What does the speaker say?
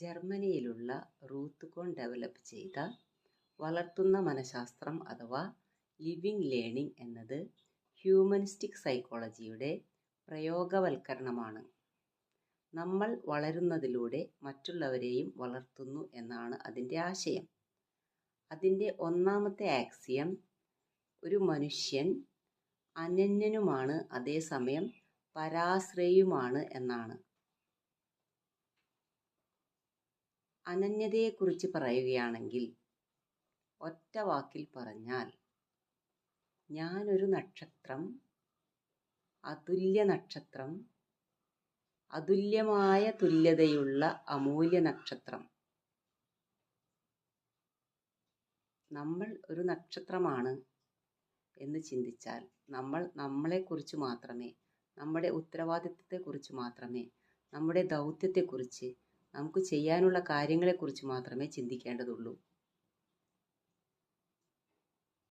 ജർമ്മനിയിലുള്ള Ruth കോൺ develop ചെയ്ത വളർത്തുന്ന മനഃശാസ്ത്രം അഥവാ ലിവിങ് ലേണിംഗ് എന്നത് ഹ്യൂമനിസ്റ്റിക് സൈക്കോളജിയുടെ പ്രയോഗവൽക്കരണമാണ്. നമ്മൾ വളരുന്നതിലൂടെ മറ്റുള്ളവരെയും വളർത്തുന്നു എന്നാണ് അതിന്റെ ആശയം. അതിന്റെ ഒന്നാമത്തെ ആക്സിയം ഒരു മനുഷ്യൻ അനന്യനുമാണ് അതേസമയം പരാശ്രയുമാണ് എന്നാണ്. അനന്യതയെക്കുറിച്ച് പറയുകയാണെങ്കിൽ ഒറ്റ വാക്കിൽ പറഞ്ഞാൽ ഞാനൊരു നക്ഷത്രം അതുല്യ നക്ഷത്രം അതുല്യമായ തുല്യതയുള്ള അമൂല്യ നക്ഷത്രം. നമ്മൾ ഒരു നക്ഷത്രമാണ് എന്ന് ചിന്തിച്ചാൽ നമ്മൾ നമ്മളെക്കുറിച്ച് മാത്രമേ നമ്മുടെ ഉത്തരവാദിത്വത്തെക്കുറിച്ച് മാത്രമേ നമ്മുടെ ദൗത്യത്തെക്കുറിച്ച് നമുക്ക് ചെയ്യാനുള്ള കാര്യങ്ങളെക്കുറിച്ച് മാത്രമേ ചിന്തിക്കേണ്ടതുള്ളൂ.